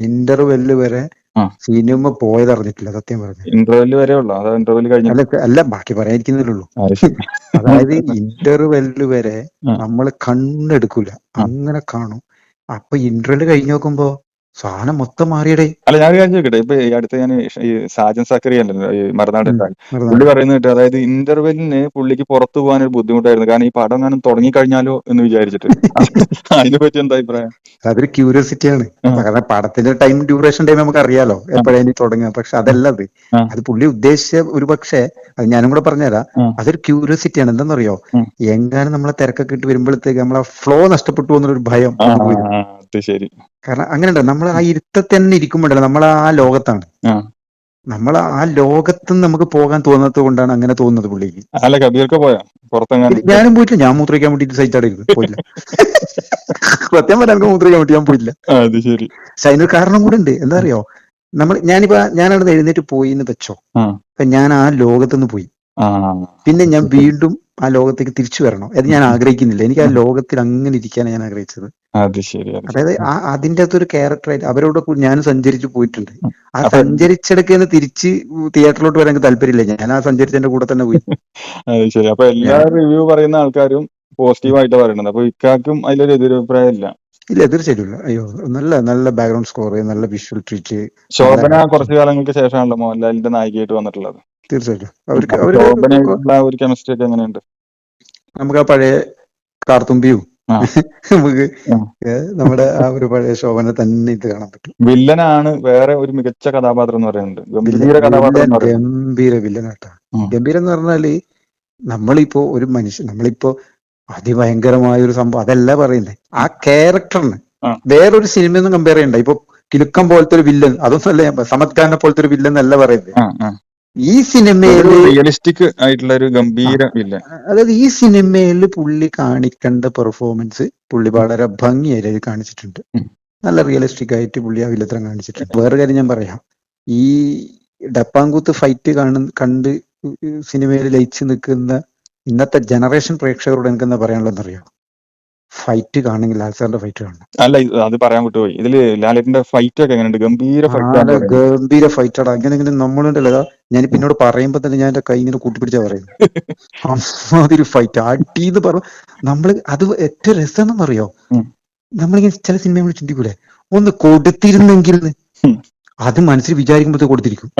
Interval വരെ cinema പോയത് അറിഞ്ഞിട്ടില്ല സത്യം പറഞ്ഞു. ഇന്റർവെൽ വരെ ഉള്ളു? അതോ ഇന്റർവെൽ കഴിഞ്ഞു? അല്ല ബാക്കി ശരി. അതായത് ഇന്റർവെല്ല് വരെ. നമ്മൾ കണ്ണെടുക്കൂല. അങ്ങനെ കാണും. അപ്പൊ ഇന്റർവെല്ല് കഴിഞ്ഞ് നോക്കുമ്പോ സാധനം മൊത്തം മാറിയടേ. അല്ല ഞാൻ കാര്യം ചോദിക്കട്ടെ? ഇപ്പൊ ഈ അടുത്ത് ഞാൻ ഈ സാജൻ സക്കറി അല്ലല്ലോ ഈ മറുനാട് പുള്ളി പറയുന്നത് കേട്ടോ അതായത് ഇന്റർവെല്ലിന് പുള്ളിക്ക് പുറത്തു പോകാൻ ഒരു ബുദ്ധിമുട്ടായിരുന്നു. കാരണം ഈ പടം ഞാനും തുടങ്ങി കഴിഞ്ഞാലോ എന്ന് വിചാരിച്ചിട്ട്. അതിനെ പറ്റി എന്താ അഭിപ്രായം? അതൊരു ക്യൂരിയോസിറ്റി ആണ് കാരണം പടത്തിന്റെ ടൈം ഡ്യൂറേഷൻ ടൈം നമുക്ക് അറിയാലോ എപ്പോഴാണ് തുടങ്ങുക. പക്ഷെ അതല്ല അത് അത് പുള്ളി ഉദ്ദേശിച്ച ഒരു പക്ഷേ അത് ഞാനും കൂടെ പറഞ്ഞുതരാം. അതൊരു ക്യൂരിയോസിറ്റി ആണ് എന്താണെന്നറിയോ. എങ്ങാനും നമ്മളെ തിരക്കൊക്കെ ഇട്ട് വരുമ്പോഴത്തേക്ക് നമ്മളെ ഫ്ലോ നഷ്ടപ്പെട്ടു എന്നൊരു ഭയം. അത് ശരി. കാരണം അങ്ങനെയുണ്ട് നമ്മൾ ആ ഇരുത്തത്തിൽ തന്നെ ഇരിക്കുമ്പോഴല്ല നമ്മൾ ആ ലോകത്താണ്. നമ്മൾ ആ ലോകത്ത് നമുക്ക് പോകാൻ തോന്നാത്തത് കൊണ്ടാണ് അങ്ങനെ തോന്നുന്നത് പുള്ളിക്ക് അല്ല കബീർക്ക് പോയോ? പുറത്തെങ്ങാനും? ഞാനും പോയിട്ടില്ല ഞാൻ മൂത്രിക്കാൻ വേണ്ടിട്ട് സൈറ്റ് അവിടെ ഇരുന്നു പോയില്ല. സത്യം പറയാൻ മൂത്രിക്കാൻ വേണ്ടി ഞാൻ പോയില്ല. പക്ഷെ അതിനൊരു കാരണം കൂടെ ഉണ്ട്. എന്താ അറിയോ? നമ്മൾ ഞാനിപ്പോ ഞാനവിടെ എഴുന്നേറ്റ് പോയി എന്ന് വെച്ചോ ഞാൻ ആ ലോകത്തുനിന്ന് പോയി. പിന്നെ ഞാൻ വീണ്ടും ആ ലോകത്തേക്ക് തിരിച്ചു വരണോ. അത് ഞാൻ ആഗ്രഹിക്കുന്നില്ല. എനിക്ക് ആ ലോകത്തിൽ അങ്ങനെ ഇരിക്കാനാണ് ഞാൻ ആഗ്രഹിച്ചത്. അത് ശരി. അതായത് ആ അതിന്റെ അകത്തൊരു ക്യാരക്ടറായിട്ട് അവരോട് കൂ- ഞാൻ സഞ്ചരിച്ചു പോയിട്ടുണ്ട്. ആ സഞ്ചരിച്ചെടുക്കുന്ന തിരിച്ച് തിയേറ്ററിലോട്ട് വരാൻ എനിക്ക് താല്പര്യമില്ല. ഞാൻ ആ സഞ്ചരിച്ചതിന്റെ കൂടെ തന്നെ പോയി. അത് ശരി. അപ്പൊ എല്ലാ റിവ്യൂ പറയുന്ന ആൾക്കാരും പോസിറ്റീവായിട്ട് പറയുന്നത്. അപ്പൊ ഇക്കാക്കും അതിലൊരു എതിരഭിപ്രായം ഇല്ല ഇല്ല തീർച്ചയായിട്ടും ഇല്ല അയ്യോ നല്ല നല്ല ബാക്ക്ഗ്രൗണ്ട് സ്കോർ നല്ല വിഷ്വൽ ട്രീറ്റ് ശോഭന കുറച്ചു കാലങ്ങൾക്ക് ശേഷമാണല്ലോ മോഹൻലാലിന്റെ നായികയായിട്ട് വന്നിട്ടുള്ളത്. തീർച്ചയായിട്ടും. അവർക്ക് അവർ ഒരു കെമിസ്ട്രി ഒക്കെ എങ്ങനെയുണ്ട്? നമുക്ക് ആ പഴയ കാർത്തുമ്പിയും. നമുക്ക് നമ്മുടെ ആ ഒരു പഴയ ശോഭന തന്നെ ഇത് കാണാൻ പറ്റും. വില്ലനാണ് വേറെ ഒരു മികച്ച കഥാപാത്രം എന്ന് പറയുന്നത്. ഗംഭീര കഥാപാത്രം ഗംഭീര വില്ലനാട്ടാ. ഉം. ഗംഭീരം എന്ന് പറഞ്ഞാൽ നമ്മളിപ്പോ ഒരു മനുഷ്യൻ നമ്മളിപ്പോ അതിഭയങ്കരമായ ഒരു സംഭവം അതല്ല പറയുന്നത് ആ ക്യാരക്ടറിന്. വേറൊരു സിനിമയൊന്നും കമ്പയർ ചെയ്യണ്ട. ഇപ്പൊ കിലുക്കം പോലത്തെ ഒരു വില്ലൻ അതൊന്നും അല്ല ഞാൻ പ- സമത് ഖാനെ പോലത്തെ ഒരു വില്ലൻ അല്ല പറയുന്നത്. ഈ സിനിമയിൽ റിയലിസ്റ്റിക് ആയിട്ടുള്ള ഒരു ഗംഭീര ഇല്ല. അതായത് ഈ സിനിമയിൽ പുള്ളി കാണിക്കേണ്ട പെർഫോമൻസ് പുള്ളി വളരെ ഭംഗിയായിട്ട് കാണിച്ചിട്ടുണ്ട്. നല്ല റിയലിസ്റ്റിക് ആയിട്ട് പുള്ളി ആ വില്ലത്രം കാണിച്ചിട്ടുണ്ട്. വേറെ കാര്യം ഞാൻ പറയാം. ഈ ഡപ്പാങ്കൂത്ത് ഫൈറ്റ് കാണുന്ന കണ്ട് സിനിമയിൽ ലയിച്ചു നിൽക്കുന്ന ഇന്നത്തെ ജനറേഷൻ പ്രേക്ഷകരോട് എനിക്ക് എന്താ പറയാനുള്ളതെന്നറിയോ? ഫൈറ്റ് കാണണമെങ്കിൽ ലാൽ സാറിന്റെ ഫൈറ്റ് കാണണം. അല്ല ഇത് അത് പറയാൻ വിട്ടുപോയി. ഇതിൽ ലാലേട്ടന്റെ ഫൈറ്റ് ഒക്കെ എങ്ങനെയുണ്ട്? ഗംഭീര ഫൈറ്റ് ഗംഭീര ഫൈറ്റാണ് അങ്ങനെ ഇങ്ങനെ നമ്മളുണ്ടല്ലോ ഞാൻ പിന്നോട് പറയുമ്പോ തന്നെ ഞാൻ എന്റെ കൈ ഇങ്ങനെ കൂട്ടിപ്പിടിച്ചാ പറയുന്നത്. അമ്മാതിരി ഫൈറ്റ് അടിന്ന് പറഞ്ഞു നമ്മൾ അത് ഏറ്റവും രസമെന്നറിയോ ഉം. നമ്മളിങ്ങനെ ചില സിനിമ നമ്മൾ ചിന്തിക്കൂലേ? ഒന്ന് കൊടുത്തിരുന്നെങ്കിൽ. ഉം. അത് മനസ്സിൽ വിചാരിക്കുമ്പോഴത്തെ കൊടുത്തിരിക്കും.